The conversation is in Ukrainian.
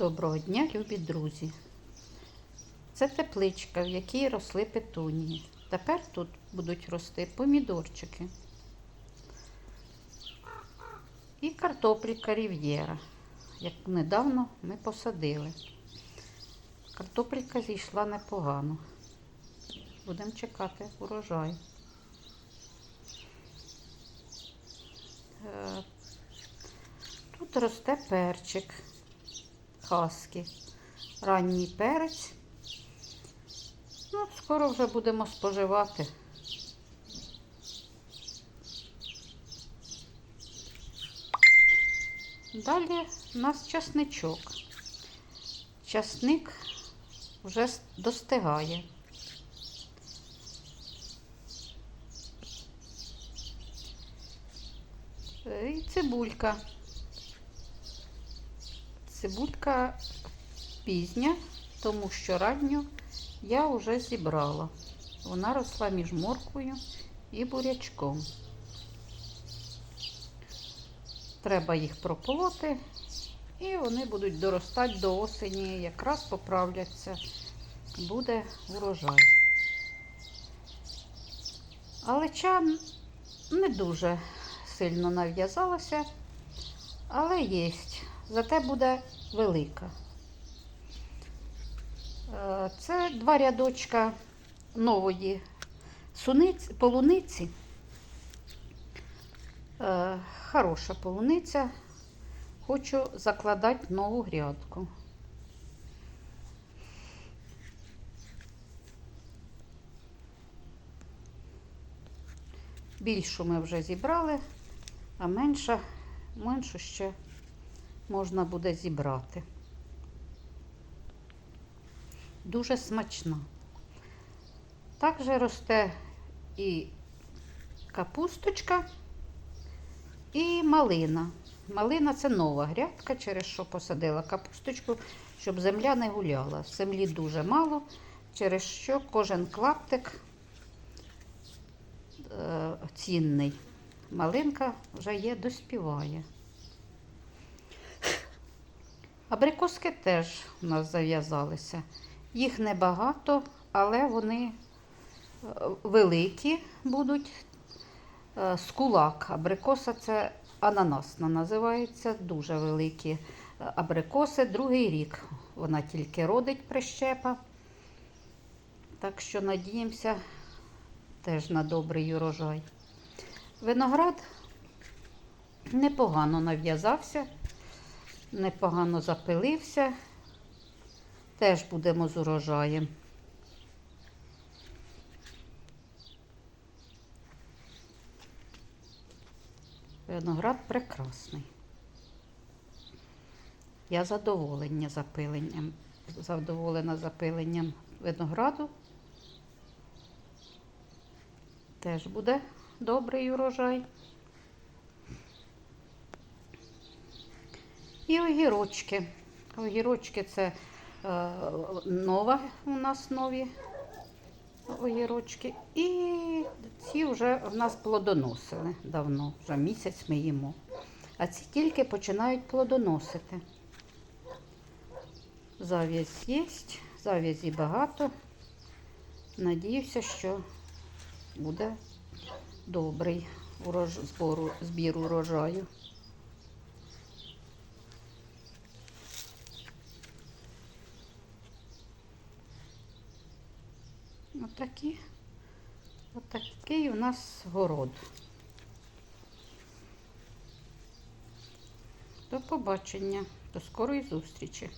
Доброго дня, любі друзі. Це тепличка, в якій росли петунії. Тепер тут будуть рости помідорчики. І картопелька рів'єра, як недавно ми посадили. Картопелька зійшла непогано. Будемо чекати урожай. Е, Тут росте перчик хаски. Ранній перець. Ну, скоро вже будемо споживати. Далі у нас часничок. Часник вже достигає. Е, І цибулька. Цибулька пізня, тому що ранню я вже зібрала. Вона росла між морквою і бурячком. Треба їх прополоти, і вони будуть доростати до осені, якраз поправляться, буде урожай. Алеча не дуже сильно нав'язалася, але є. Зате буде велика. Е, Це два рядочка нової суниці, полуниці. Е, Хороша полуниця. Хочу закладати нову грядку. Більшу ми вже зібрали, а менша, меншу ще можна буде зібрати. Дуже смачна. Також росте і капусточка, і малина. Малина це нова грядка, через що посадила капусточку, щоб земля не гуляла. Землі дуже мало, через що кожен клаптик е, цінний. Малинка вже є, доспіває. Абрикоски теж у нас зав'язалися. Їх небагато, але вони е, великі будуть. Е, З кулак. Абрикоса це ананасна називається. Дуже великі е, абрикоси. Другий рік вона тільки родить прищепа. Так що надіємося теж на добрий урожай. Виноград непогано нав'язався непогано запилився. Теж будемо з урожаєм. Виноград прекрасний. Я задоволення запиленням, задоволена запиленням винограду. Теж буде добрий урожай. І огірочки. Огірочки це е, нова у нас нові огірочки. І ці вже в нас плодоносили давно, вже місяць ми їмо. А ці тільки починають плодоносити. Зав'язь є, зав'язі багато. Надіюся, що буде добрий збору, збір урожаю. Отакі. Отакий у нас город. До побачення, до скорої зустрічі.